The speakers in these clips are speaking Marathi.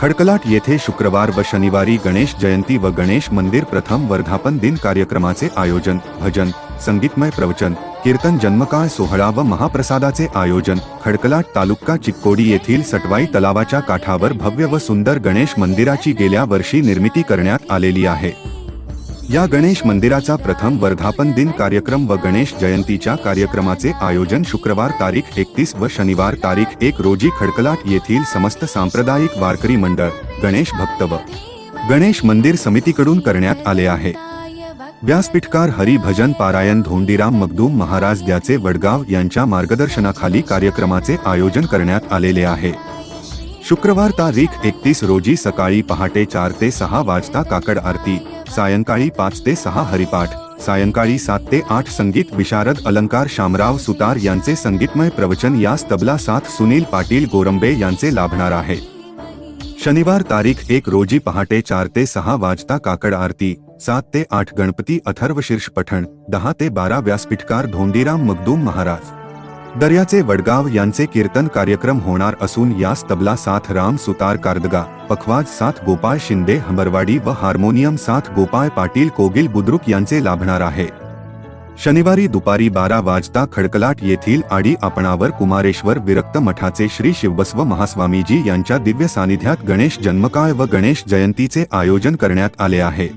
खडकलाट येथे शुक्रवार व शनिवारी गणेश जयंती व गणेश मंदिर प्रथम वर्धापन दिन कार्यक्रमाचे आयोजन भजन संगीतमय प्रवचन कीर्तन जन्मकाळ सोहळा व महाप्रसादाचे आयोजन. खडकलाट तालुका चिक्कोडी येथील सटवाई तलावाच्या काठावर भव्य व सुंदर गणेश मंदिराची गेल्या वर्षी निर्मिती करण्यात आलेली आहे. या गणेश मंदिराचा प्रथम वर्धापन दिन कार्यक्रम व गणेश जयंतीच्या कार्यक्रमाचे आयोजन शुक्रवार तारीख एकतीस व शनिवार तारीख एक रोजी खडकलाट येथील समस्त सांप्रदायिक वारकरी मंडळ गणेश भक्त व गणेश मंदिर समितीकडून करण्यात आले आहे. व्यासपीठकार हरी भजन पारायण धोंडीराम मगदूम महाराज द्याचे वडगाव यांच्या मार्गदर्शनाखाली कार्यक्रमाचे आयोजन करण्यात आलेले आहे. शुक्रवार तारीख एकतीस रोजी सकाळी पहाटे चार ते सहा वाजता काकड आरती सायंकाळी पाच ते सहा हरिपाठ सायंकाळी सात ते आठ संगीत विशारद अलंकार शामराव सुतार यांचे संगीतमय प्रवचन यास तबला साथ सुनील पाटील गोरंबे यांचे लाभणार आहे. शनिवार तारीख एक रोजी पहाटे चार ते सहा वाजता काकड आरती सात ते आठ गणपती अथर्व शीर्ष पठण दहा ते बारा व्यासपीठकार धोंडीराम मगदूम महाराज. दर्याचे वडगाव यांचे कीर्तन कार्यक्रम होणार असून यास तबला साथ राम सुतार कारदगा पखवाज साथ गोपाळ शिंदे हंबरवाडी व हार्मोनियम साथ गोपाळ पाटील कोगिल बुद्रुक यांचे लाभणार आहे. शनिवारी दुपारी बारा वाजता खडकलाट येथील आडी आपणावर कुमारेश्वर विरक्त मठाचे श्री शिवबस्व महास्वामीजी यांच्या दिव्य सानिध्यात गणेश जन्मकाळ व गणेश जयंतीचे आयोजन करण्यात आले आहे.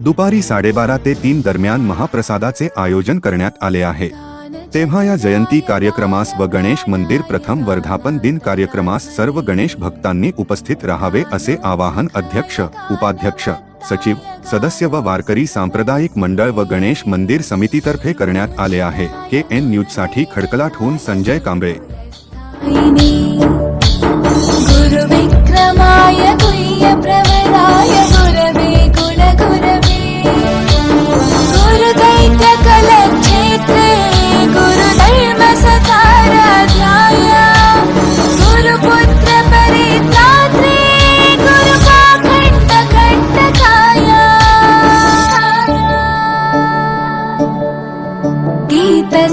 दुपारी साडेबारा ते तीन दरम्यान महाप्रसादाचे आयोजन करण्यात आले आहे. तेव्हा या जयंती कार्यक्रमास व गणेश मंदिर प्रथम वर्धापन दिन कार्यक्रमास सर्व गणेश भक्तांनी उपस्थित राहावे असे आवाहन अध्यक्ष उपाध्यक्ष सचिव सदस्य व वारकरी सांप्रदायिक मंडळ व गणेश मंदिर समितीतर्फे करण्यात आले आहे. के एन न्यूजसाठी खडकलाटहून संजय कांबळे.